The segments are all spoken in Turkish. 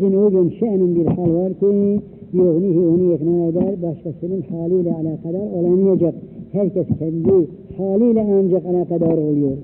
gün şe'nun bir hal var ki yugnihi onu ikna eder, başkasının haliyle alakadar olamayacak. Herkes kendi haliyle ancak alakadar oluyor.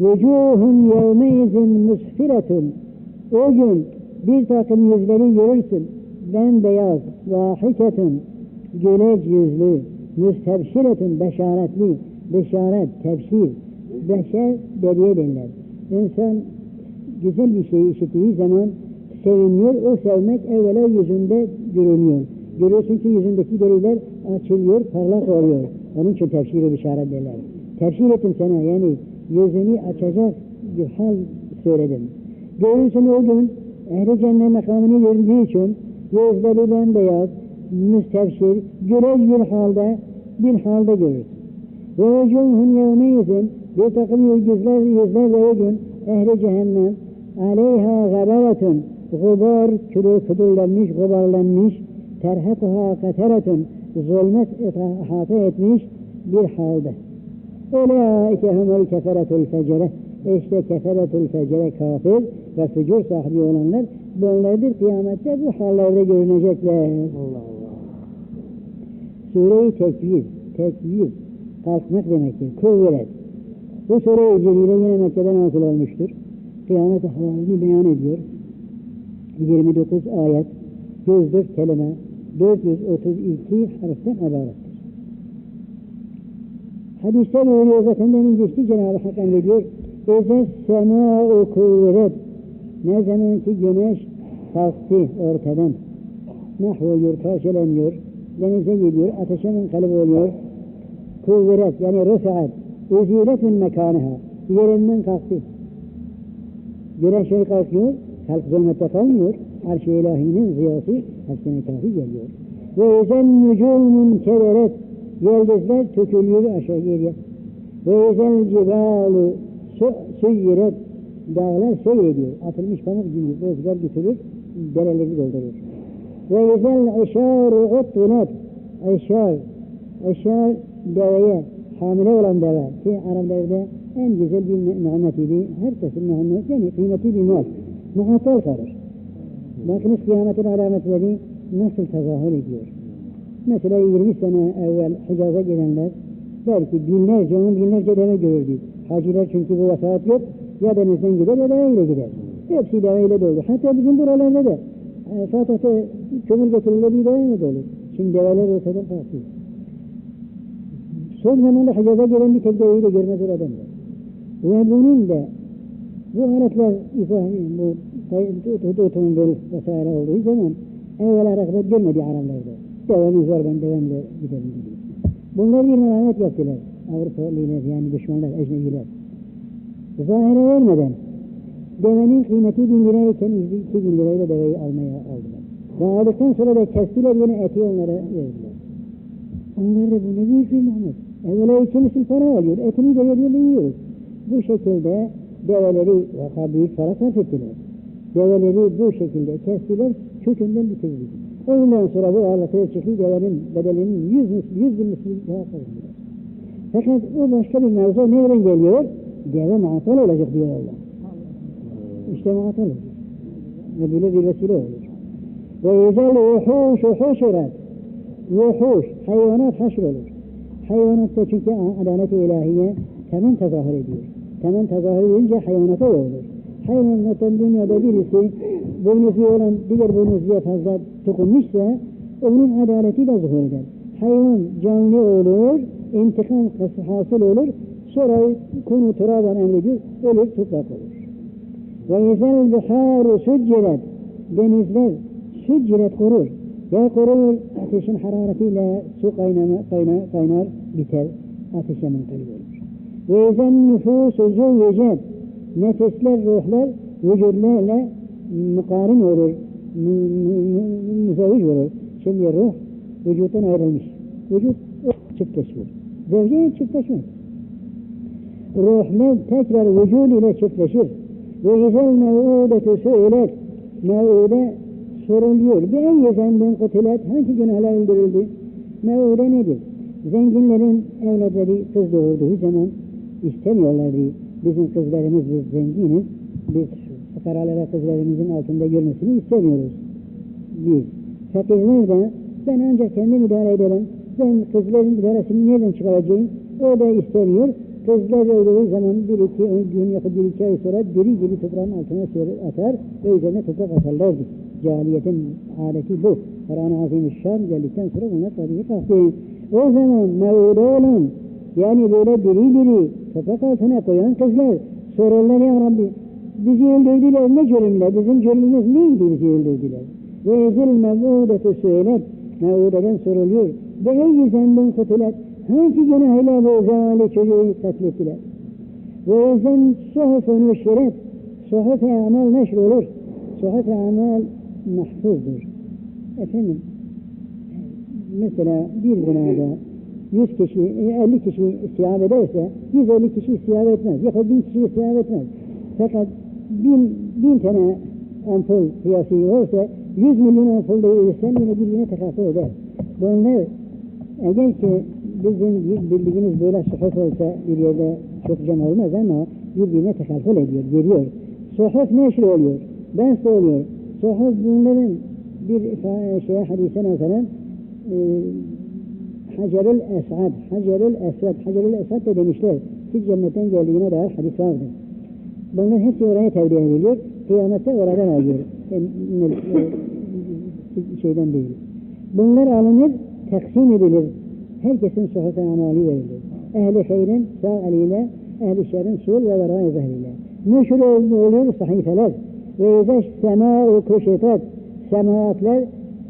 Vücuhun yevmeyizin musfiretun. O gün bir takım yüzleri görürsün. Bembeyaz, vahiketun, güleç yüzlü, müstebşiretun, beşaretli, beşaret, tebşir, beşer deriye denilir. İnsan güzel bir şeyi işittiği zaman seviniyor. O sevmek evvela yüzünde görünüyor. Görüyorsun ki yüzündeki deriler açılıyor, parlak oluyor. Onun için tefsir-i bişaret derler. Tefsir ettim sana yani yüzünü açacak bir hal söyledim. Görürsün o gün ehli cennet makamını gördüğü için gözleri bembeyaz, müstevşir, güleç bir halde bir halde görür. Ve vücuhun yevmeyizin bir takım yüzler, yüzler ve o gün ehli cehennem aleyha garavetun gubar külü küdürlenmiş, gubarlanmış terhekuha kateretun zulmet ihata etmiş bir halde. Ulaike humul keferetul fecere işte keferetul fecere kafir ve fücur sahibi olanlar bunlardır kıyamette bu hallerde görünecekler. Allah Allah. Sure-i tekvir, tekvir, kalkmak demektir, kuvvet. Bu sure-i celile yine Mekke'den nazil olmuştur. Kıyamet ahvalini beyan ediyor. 29 ayet, 104 kelime, 432 harften ibarettir. Hadiste buyuruyor zaten demin geçti Cenab-ı Hak emrediyor. Eze semâ'u kuvvet. Ne zaman ki güneş kalktı ortadan. Mahvoluyor, parçalanıyor. Denize gidiyor, ateşe munkalip oluyor. Kuvvet yani rıfat. Uziletün mekâneha. Yerinden kalktı. Güneş şey kalkıyor, kalp zulmette kalmıyor. Arş-ı ilahinin ziyası hepsine kafi geliyor. Ve ezen nücumun kederet. Yıldızlar tökülüyor aşağı geriye. Ve ezel cibalu su, suyyiret. Dağlar seyrediyor. Atılmış pamuk gibi rüzgar götürür, dereleri doldurur. Ve ezel eşâru uttunet. Eşâr, eşâr deveye, hamile olan deve ki Araplarda en güzel bir nimet idi. Herkesin nimet yani kıymetli bir mal. Muhattal kalır. Bakınız kıyametin alametleri nasıl tezahür ediyor. Mesela 20 sene evvel Hicaz'a gelenler belki binlerce, on binlerce deve görürdü. Haciler çünkü bu vasat yok. Ya denizden gider ya deveyle gider. Hepsi deveyle dolu. Hatta bizim buralarda da e, Fatih'te kömür getirirler bir deveyle dolu. Şimdi develer ortadan kalkıyor. Son zamanda Hicaz'a gelen bir tek deveyi de görmez oradan da. Ve bunun da bu aletler izah, bu otomobil vesaire olduğu zaman evvela rağbet görmedi Araplarda. Devemiz var ben devemle gidelim diyor. Bunlar bir melanet yaptılar. Avrupalılar yani düşmanlar, ecnebiler. Zahire vermeden devenin kıymeti bin lirayken iki bin lirayla deveyi almaya aldılar. Ve aldıktan sonra da kestiler yine eti onlara verdiler. Onlar da bu ne büyük bir nimet. Evvela iki misil para alıyor, etini de veriyor, yiyoruz. Bu şekilde develeri vaka büyük para sarf ettiler. Develeri bu şekilde kestiler, kökünden bitirdiler. Ondan sonra bu ağırlıkları çıkıyor devenin bedelinin yüz, yüz bin misli daha kazanıyor. Fakat o başka bir mevzu nereden geliyor? Deve muatal olacak diyor Allah. İşte muatal olacak. Ve böyle bir vesile olur. Ve yüzel vuhuşu huşurat. Vuhuş, hayvanat haşr olur. Hayvanat da çünkü adalet-i ilahiye hemen tezahür ediyor. Hemen tezahür edince hayvanata olur. Hayvanatın dünyada birisi boynuzlu olan diğer boynuzluya fazla dokunmuşsa onun adaleti de zuhur eder. Hayvan canlı olur, intikam hasıl olur, sonra konu turaban emrediyor, ölür toprak olur. Ve yezel biharu süccilet, denizler süccilet kurur. Ya kurur, ateşin hararetiyle su kaynama, kaynar, kaynar biter, ateşe munkalip olur. Ve yezel nüfusu züvvecet, nefesler, ruhlar vücudlarla mukarin olur, müzevvic olur. Şimdi ruh vücuttan ayrılmış. Vücut çiftleşiyor. Zevce çiftleşmez. Ruhlar tekrar vücud ile çiftleşir. Ve güzel mev'udetü söyler. Mev'ude soruluyor. Bir en yezenben kutilet hangi günahlar öldürüldü? Mev'ude nedir? Zenginlerin evlatları kız doğurduğu zaman istemiyorlardı. Bizim kızlarımız biz zenginiz, biz fukaralara kızlarımızın altında görmesini istemiyoruz. Biz. Fakirler de ben ancak kendim idare ederim. Ben kızların idaresini nereden çıkaracağım? O da istemiyor. Kızlar öldüğü zaman bir iki gün ya da bir iki ay sonra diri gibi toprağın altına atar ve üzerine toprak atarlardı. Cahiliyetin adeti bu. Kur'an-ı Azimüşşan geldikten sonra bunlar tabii kalktı. O zaman mev'ude olan yani böyle diri diri toprak altına koyan kızlar sorarlar ya Rabbi bizi öldürdüler ne cürümle bizim cürmümüz neydi bizi öldürdüler? Ve ezil mev'udetü söylet mev'udeden soruluyor ve ey zembin kutulet hangi günahıyla bu zali çocuğu katlettiler? Ve ezen suhufu nüşret suhuf-i amal neşr olur suhuf-i amal mahfuzdur. Efendim mesela bir binada 100 kişi, e, 50 kişi istihab ederse 150 kişi istihab etmez. Ya da 1000 kişi istihab etmez. Fakat bin, bin tane ampul piyası olsa 100 milyon ampul da verirsen yine birbirine tekafül eder. Bunlar eğer ki bizim bildiğimiz böyle suhuf olsa bir yerde çok cam olmaz ama birbirine tekafül ediyor, geliyor. Suhuf neşr oluyor, ders oluyor. Suhuf bunların bir şeye hadise nazaran Hacerül Esad, Hacerül Esad, Hacerül Esad de demişler. Siz cennetten geldiğine dair hadis vardır. Bunların hepsi oraya tevdi ediliyor. Kıyamette oradan alıyor. E, e, şeyden değil. Bunlar alınır, taksim edilir. Herkesin sohbet amali verilir. Ehli hayrin sağ eliyle, ehli şerrin sul ve verâ zehriyle. Nüşür oluyor sahifeler. Ve ezeş semâ-u kuşetat. Semaatler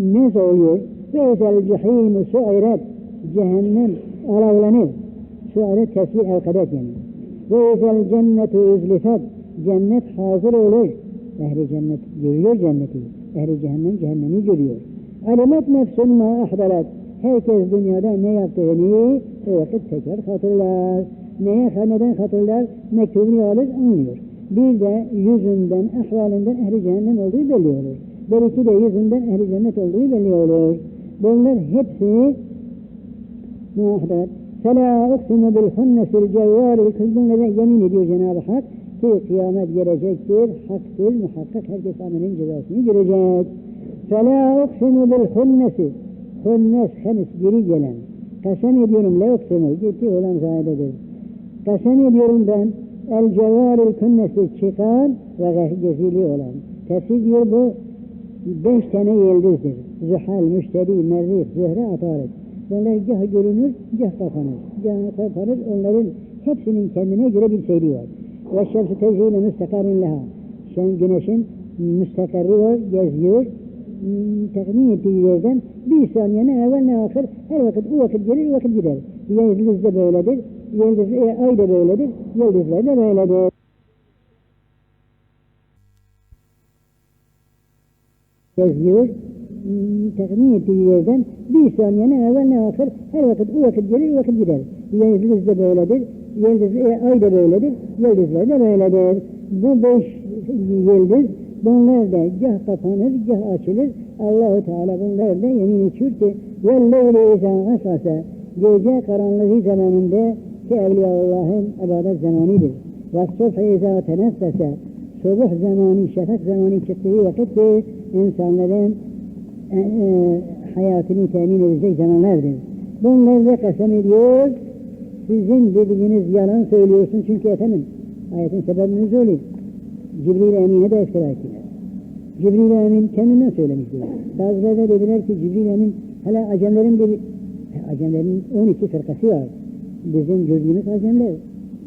nez oluyor. Ve ezel cehîmü suayret cehennem alavlanır. Şu adet tesbih evkadet yani. Ve ezel cennetu üzlifet. Cennet hazır olur. Ehli cennet görüyor cenneti. Ehli cehennem cehennemi görüyor. Alimet nefsun ma ahdarat. Herkes dünyada ne yaptığını o vakit tekrar hatırlar. Neye neden hatırlar? Mektubunu alır anlıyor. Bir de yüzünden, ahvalinden ehli cehennem olduğu belli olur. Belki de yüzünden ehli cennet olduğu belli olur. Bunlar hepsi muahdat. Fela uksimu bil hunnesil cevvaril kız bunlara yemin ediyor Cenab-ı Hak ki kıyamet gelecektir, haktır, muhakkak herkes amelin cezasını görecek. Fela uksimu bil hunnesi hunnes henis geri gelen kasem ediyorum le uksimu gitti olan zahidedir. Kasem ediyorum ben el cevaril künnesi çıkan ve gezili olan. Tefsir diyor bu beş tane yıldızdır. Zühal, müşteri, merrih, zühre, ataret. Bunlar gah görünür, gah kapanır. Gah kapanır, onların hepsinin kendine göre bir seyri var. Ve şemsi tezhîle müstekarin leha. Şem güneşin müstekarri var, geziyor. Tekmin ettiği yerden bir saniye ne evvel ne ahir her vakit o vakit gelir o vakit gider. Yıldız da böyledir. Yıldız, e, ay da böyledir. Yıldızlar da böyledir. Geziyor tekmin ettiği yerden bir saniye ne evvel ne ahir her vakit o vakit gelir o vakit gider. Yıldız da böyledir. Yıldız, e, ay da böyledir. Yıldızlar da böyledir. Bu beş yıldız bunlar da gah kapanır gah açılır. Allahu Teala bunlar da yemin içiyor ki وَالْلَيْلِ اِذَا غَسَسَ Gece karanlığı zamanında ki Evliyaullah'ın ibadet zamanıdır. وَالصُّبْحِ اِذَا تَنَفَّسَ Sabah zamanı, şafak zamanı çıktığı vakitte insanların e, e, hayatını temin edecek zamanlardır. Bunlarla kasem ediyor, sizin dediğiniz yalan söylüyorsun çünkü efendim, ayetin sebebini söyleyeyim. Cibril Emin'e de iftira ettiler. Cibril Emin kendinden söylemiştir. Bazıları da dediler ki Cibril Emin, hala acemlerin bir, acemlerin 12 fırkası var. Bizim gördüğümüz acemler,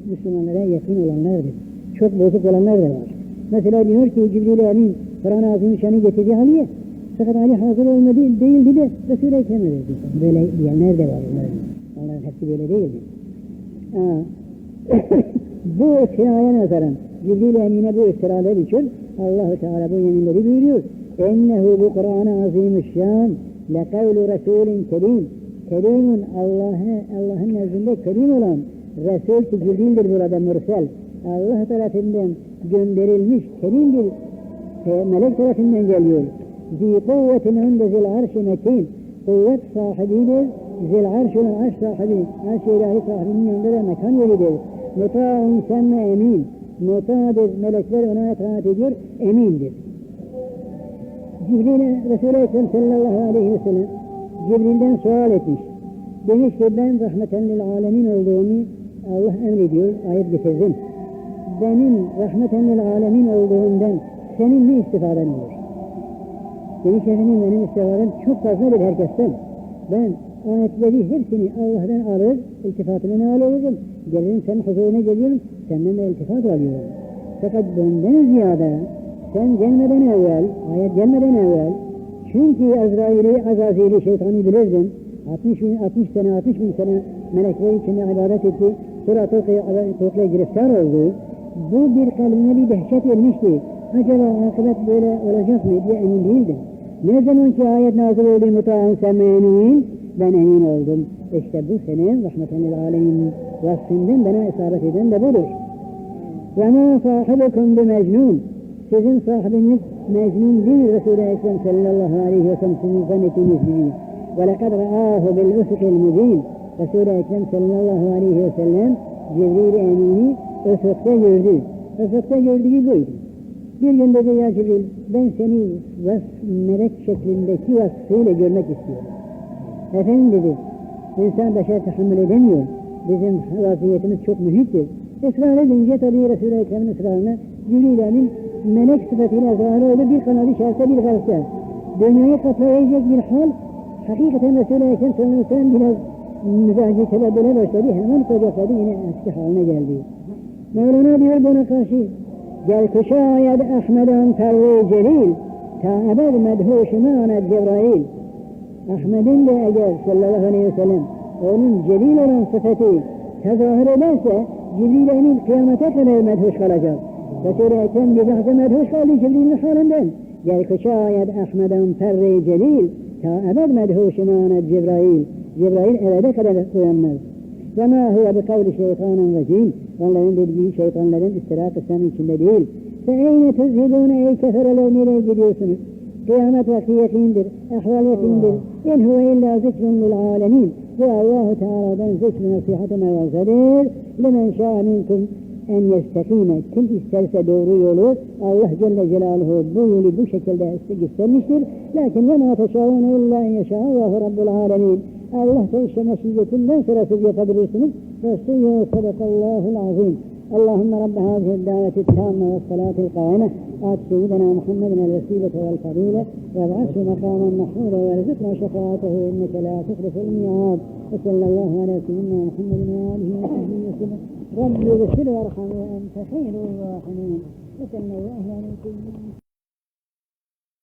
Müslümanlara yakın olanlardır. Çok bozuk olanlar da var. Mesela diyor ki Cibril Emin, Kur'an-ı Azimüşşan'ı getirdiği haliye, fakat Ali hazır olmadı, değildi de Resul-i Ekrem verdi. Böyle diyenler de var onların. Onların hepsi böyle değildi. Bu iftiraya nazaran Cibril Emin'e bu iftiralar için allah Teala bu yeminleri buyuruyor. Ennehu bu Kur'an-ı Azimüşşan lekavlu Resulün kerim. Kerimun Allah'ı Allah'ın nezdinde kerim olan Resul ki Cibril'dir burada mürsel. Allah tarafından gönderilmiş kerim bir melek tarafından geliyor. ذي قوة عند ذي العرش مكين kuvvet sahibidir. Zil arşının arş sahibi, arş ilahi sahibinin yanında da mekan yeridir. Muta'un semme emin. mutadır, melekler ona itaat ediyor, emindir. Cibril'e Resul-i Ekrem sallallahu aleyhi ve sellem Cibril'den sual etmiş. Demiş ki ben rahmeten lil alemin olduğumu Allah emrediyor, ayet getirdim. Benim rahmeten lil alemin olduğumdan senin ne istifaden olur? Demiş efendim benim istifadem çok fazladır herkesten. Ben ayetleri hepsini Allah'tan alır, iltifatını alırım. Gelirim senin huzuruna geliyorum, senden de iltifat alıyorum. Fakat benden ziyade sen gelmeden evvel, ayet gelmeden evvel çünkü Azrail'i, Azazil'i, şeytanı bilirdim. 60 bin, 60 sene, 60 bin sene melekler içinde ibadet etti. Sonra Tokya giriftar oldu. Bu bir kalbine bir dehşet vermişti. Acaba akıbet böyle olacak mı diye emin değildim. Ne zaman ki ayet nazil oldu mutağın semenin ben emin oldum. İşte bu senin rahmeten lil alemin vasfından bana isabet eden de budur. Ve ma sahibukum bi mecnun. Sizin sahibiniz mecnun değil Resul-i Ekrem sallallahu aleyhi ve sellem sizin zannettiğiniz gibi. Ve lekad ra'ahu bil ufukil mubin. Resul-i Ekrem sallallahu aleyhi ve sellem Cibril-i Emin'i ufukta gördü. Ufukta gördüğü buydu. Bir gün dedi ya Cibril ben seni vas melek şeklindeki vasfıyla görmek istiyorum. Efendim dedi insan beşer tahammül edemiyor. Bizim vaziyetimiz çok mühimdir. Israr edince tabi Resul-i Ekrem'in ısrarına Cibrile'nin melek sıfatıyla zahir oldu bir kanadı şahsa bir garipte. Dünyayı kaplayacak bir hal hakikaten Resul-i Ekrem sellem biraz mizacı tebeddüle başladı. Hemen kocakladı yine eski haline geldi. Mevlana diyor buna karşı گر کشاید احمد آن جلیل تا ابد مدهوش ماند جبرائیل. احمدین ده اگر صلی الله علیه وسلم اونون جلیل آن صفتی تظاهر بسه جلیل این قیامت قدر مدهوش kalacak بطور اکم به مدهوش خالی جلیل خالندن گر کشاید احمد آن جلیل تا ابد مدهوش ماند جبرائیل. جبرائیل ابده قدر قیامت huve bi kavli şeytanın racim. Onların dediği şeytanların istirahat İslam'ın içinde değil. Eyne tezhidûne ey kefereler nereye gidiyorsunuz? Kıyamet vakti yakindir, ahval. İn huve illa zikrun lil alemin. Ve Allah-u Teala'dan zikr nasihatı mevazedir. Limen şâ minkum en yestekime. Kim isterse doğru yolu Allah Celle Celaluhu bu yolu bu şekilde göstermiştir. Lakin ve ma teşâûne illa en yeşâ'allahu Rabbul alemin. Allah da işte meşiyetinden sonra siz yapabilirsiniz. Ve sadakallahu azim. اللهم رب هذه الدعوة التامة والصلاة القائمة آت سيدنا محمد الوسيلة والفضيلة وابعثه مقاما محمودا وارزقنا شفاعته إنك لا تخلف الميعاد وصلى الله على سيدنا محمد وآله وصحبه وسلم رب اغفر وارحم وأنت خير الراحمين وصلى الله على سيدنا